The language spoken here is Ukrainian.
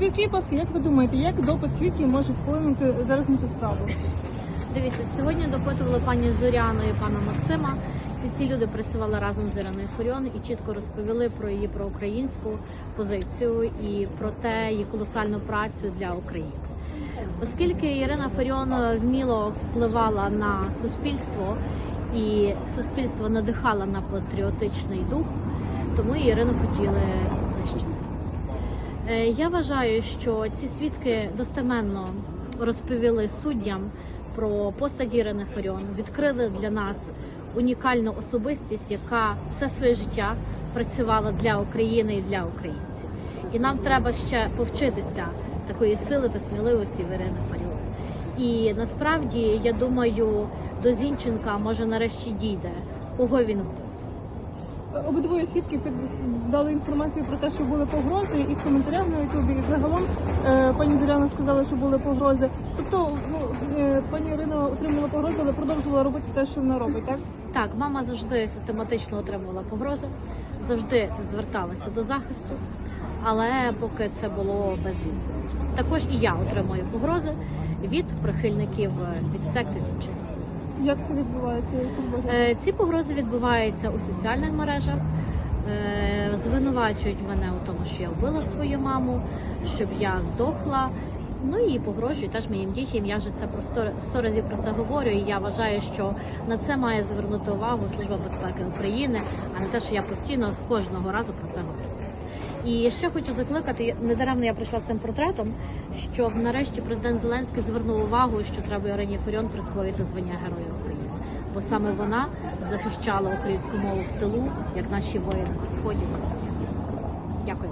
Скажіть, будь ласка, як ви думаєте, як допит свідків може вплинути зараз на цю справу? Дивіться, сьогодні допитували пані Зоряну і пана Максима. Всі ці люди працювали разом з Іриною Фаріон і чітко розповіли про її проукраїнську позицію і про те, її колосальну працю для України. Оскільки Ірина Фаріон вміло впливала на суспільство і суспільство надихала на патріотичний дух, тому Ірину хотіли знищити. Е, Я вважаю, що ці свідки достеменно розповіли суддям про постать Ірини Фаріон, відкрили для нас унікальну особистість, яка все своє життя працювала для України і для українців. І нам треба ще повчитися такої сили та сміливості в Ірини Фаріон. І насправді я думаю, до Зінченка може нарешті дійде, кого він. Обидвоє свідків дали інформацію про те, що були погрози, і в коментарях на Ютубі, і загалом е, пані Зоряна сказала, що були погрози. Тобто, ну е, пані Ірина отримала погрози, але продовжувала робити те, що вона робить, так? Так, мама завжди систематично отримувала погрози, завжди зверталася до захисту, але поки це було без відповіді. Також і я отримую погрози від прихильників е, від секти Зінченка. Як це відбувається? Е, Ці погрози відбуваються у соціальних мережах. Е, Звинувачують мене у тому, що я вбила свою маму, щоб я здохла. Ну і погрожують теж моїм дітям. Я вже це про сто, сто разів про це говорю. І я вважаю, що на це має звернути увагу Служба безпеки України, а не те, що я постійно кожного разу про це говорю. І ще хочу закликати, недаремно я прийшла з цим портретом, щоб нарешті президент Зеленський звернув увагу, що треба Ірині Фаріон присвоїти звання Героя України. Бо саме вона захищала українську мову в тилу, як наші воїни на сході на. Дякую.